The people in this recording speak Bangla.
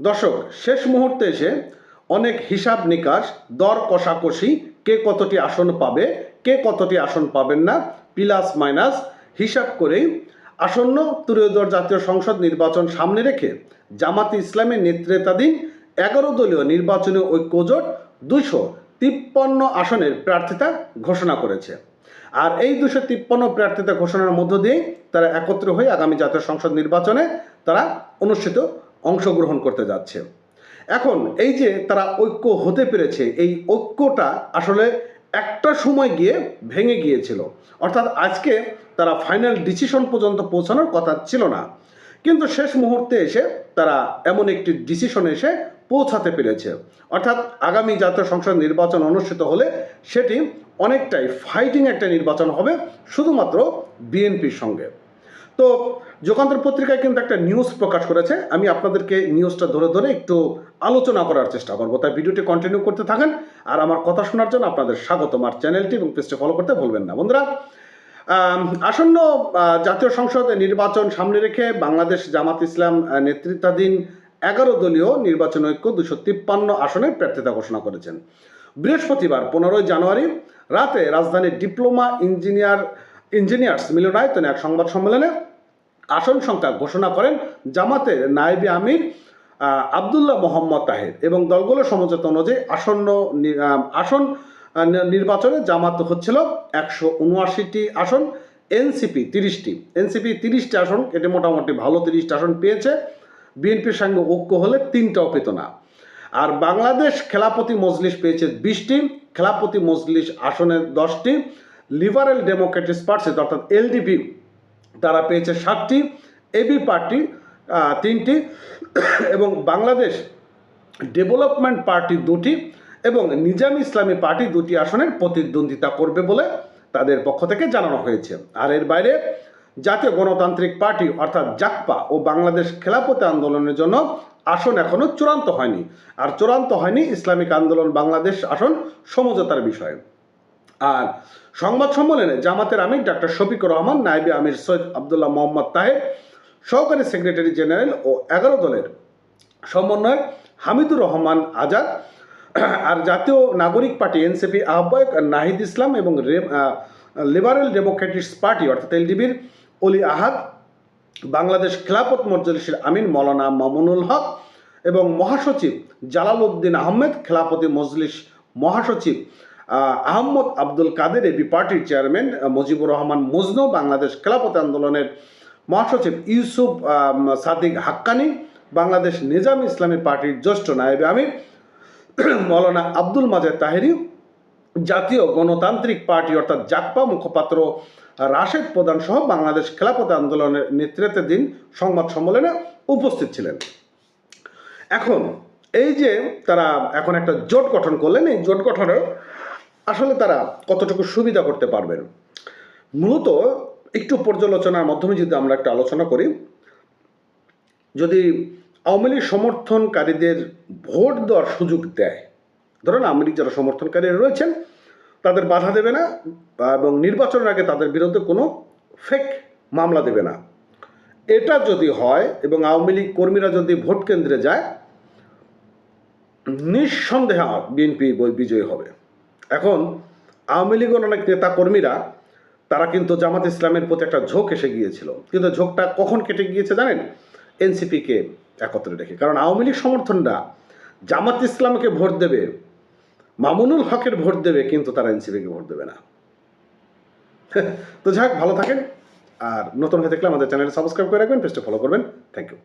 দর্শক, শেষ মুহূর্তে এসে অনেক হিসাব নিকাশ, দর কষাকষি, কে কতটি আসন পাবে, কে কতটি আসন পাবেন না, প্লাস মাইনাস হিসাব করেই আসন্ন ত্রয়োদশ জাতীয় সংসদ নির্বাচন সামনে রেখে জামাতি ইসলামের নেতৃত্বাধীন এগারো দলীয় নির্বাচনী ঐক্যজোট দুশো তিপ্পান্ন আসনের প্রার্থিতা ঘোষণা করেছে। আর এই দুশো তিপ্পান্ন প্রার্থিতা ঘোষণার মধ্য দিয়ে তারা একত্র হয়ে আগামী জাতীয় সংসদ নির্বাচনে তারা অনুষ্ঠিত অংশগ্রহণ করতে যাচ্ছে। এখন এই যে তারা ঐক্য হতে পেরেছে, এই ঐক্যটা আসলে একটা সময় গিয়ে ভেঙে গিয়েছিল। অর্থাৎ আজকে তারা ফাইনাল ডিসিশন পর্যন্ত পৌঁছানোর কথা ছিল না। কিন্তু শেষ মুহূর্তে এসে তারা এমন একটি ডিসিশনে এসে পৌঁছাতে পেরেছে। অর্থাৎ আগামী জাতীয় সংসদ নির্বাচন অনুষ্ঠিত হলে সেটি অনেকটাই ফাইটিং একটা নির্বাচন হবে, শুধুমাত্র বিএনপির সঙ্গে। তো যুগান্তর পত্রিকায় কিন্তু একটা নিউজ প্রকাশ করেছে। আমি আপনাদেরকে নিউজটা ধরে ধরে একটু আলোচনা করার চেষ্টা করব। তাই ভিডিওটি কন্টিনিউ করতে থাকেন আর আমার কথা শোনার জন্য আপনাদের স্বাগত আমার চ্যানেলটি এবং পেজটি ফলো করতে ভুলবেন না। বন্ধুরা আসন্ন জাতীয় সংসদ নির্বাচন সামনে রেখে বাংলাদেশ জামাত ইসলাম নেতৃত্বাধীন এগারো দলীয় নির্বাচন ঐক্য দুশো তিপ্পান্ন আসনে প্রার্থিতা ঘোষণা করেছেন। বৃহস্পতিবার, পনেরোই জানুয়ারি, রাতে রাজধানীর ডিপ্লোমা ইঞ্জিনিয়ার, ইঞ্জিনিয়ার্স মিলনায়তনে এক সংবাদ সম্মেলনে আসন সংখ্যা ঘোষণা করেন জামাতের নায়েবে আমির আবদুল্লাহ মোহাম্মদ তাহের এবং দলগুলো সমঝোতা অনুযায়ী আসন্ন আসন নির্বাচনে জামাত হচ্ছিল একশো উনআশিটি আসন, এনসিপি তিরিশটি। এনসিপি তিরিশটি আসন, এটি মোটামুটি ভালো তিরিশটি আসন পেয়েছে। বিএনপির সঙ্গে ঐক্য হলে তিনটাও পেত না। আর বাংলাদেশ খেলাপতি মজলিস পেয়েছে বিশটি, খেলাপতি মজলিস আসনে দশটি, লিবারেল ডেমোক্রেটিক পার্টি অর্থাৎ এলডিপি তারা পেয়েছে সাতটি এবি পার্টি তিনটি, এবং বাংলাদেশ ডেভেলপমেন্ট পার্টি দুটি এবং নিজাম ইসলামী পার্টি দুটি আসনের প্রতিদ্বন্দ্বিতা করবে বলে তাদের পক্ষ থেকে জানানো হয়েছে। আর এর বাইরে জাতীয় গণতান্ত্রিক পার্টি অর্থাৎ জাকপা ও বাংলাদেশ খেলাপতি আন্দোলনের জন্য আসন এখনও চূড়ান্ত হয়নি। আর চূড়ান্ত হয়নি ইসলামিক আন্দোলন বাংলাদেশ আসন সমঝোতার বিষয়ে। আর সংবাদ সম্মেলনে জামাতের আমির ডাক্তার শফিকুর রহমান নায়েবে আমির সৈয়দ আবদুল্লাহ মোহাম্মদ তাহের, সহকারী সেক্রেটারি জেনারেল ও এগারো দলের সমন্বয়ক হামিদুর রহমান আজাদ আর জাতীয় নাগরিক পার্টি এনসিপি আহ্বায়ক নাহিদ ইসলাম এবং লিবারেল ডেমোক্রেটিক্স পার্টি অর্থাৎ এলডিবির অলি আহাদ, বাংলাদেশ খেলাপথ মজলিসের আমিন মৌলানা মামুনুল হক এবং মহাসচিব জালাল উদ্দিন আহমেদ খেলাপতি মজলিস মহাসচিব আহ, আহমদ আব্দুল কাদের এবি পার্টির চেয়ারম্যান মুজিবুর রহমান মজনু বাংলাদেশ খেলাপথ আন্দোলনের মহাসচিব ইউসুফ আম, সাদিক হাক্কানি বাংলাদেশ নিজাম ইসলামী পার্টির জ্যেষ্ঠ নায়েবে আমির মৌলানা আব্দুল মাজেদ তাহেরি জাতীয় গণতান্ত্রিক পার্টি অর্থাৎ জাকপা মুখপাত্র রাশেদ প্রধান সহ বাংলাদেশ খেলাপথ আন্দোলনের নেতৃত্বাধীন সংবাদ সম্মেলনে উপস্থিত ছিলেন। এখন এই যে তারা এখন একটা জোট গঠন করলেন এই জোট গঠনে আসলে তারা কতটুকু সুবিধা করতে পারবেন? মূলত একটু পর্যালোচনার মাধ্যমে যদি আমরা একটা আলোচনা করি, যদি আওয়ামী লীগ সমর্থনকারীদের ভোট দেওয়ার সুযোগ দেয়, ধরুন আওয়ামী লীগ যারা সমর্থনকারী রয়েছেন, তাদের বাধা দেবে না এবং নির্বাচনের আগে তাদের বিরুদ্ধে কোনো ফেক মামলা দেবে না। এটা যদি হয় এবং আওয়ামী লীগ কর্মীরা যদি ভোট কেন্দ্রে যায়, নিঃসন্দেহে বিএনপি বিজয়ী হবে। এখন আওয়ামী লীগের অনেক নেতা কর্মীরা তারা কিন্তু জামাত ইসলামের প্রতি একটা ঝোঁক এসে গিয়েছিল। কিন্তু ঝোঁকটা কখন কেটে গিয়েছে জানেন? এনসিপিকে একত্রে রেখে। কারণ আওয়ামী লীগ সমর্থনরা জামাত ইসলামকে ভোট দেবে, মামুনুল হকের ভোট দেবে, কিন্তু তারা এনসিপিকে ভোট দেবে না। তো যাক, ভালো থাকেন। আর নতুন হয়ে থাকলে আমাদের চ্যানেল সাবস্ক্রাইব করে রাখবেন, পেজটা ফলো করবেন। Thank you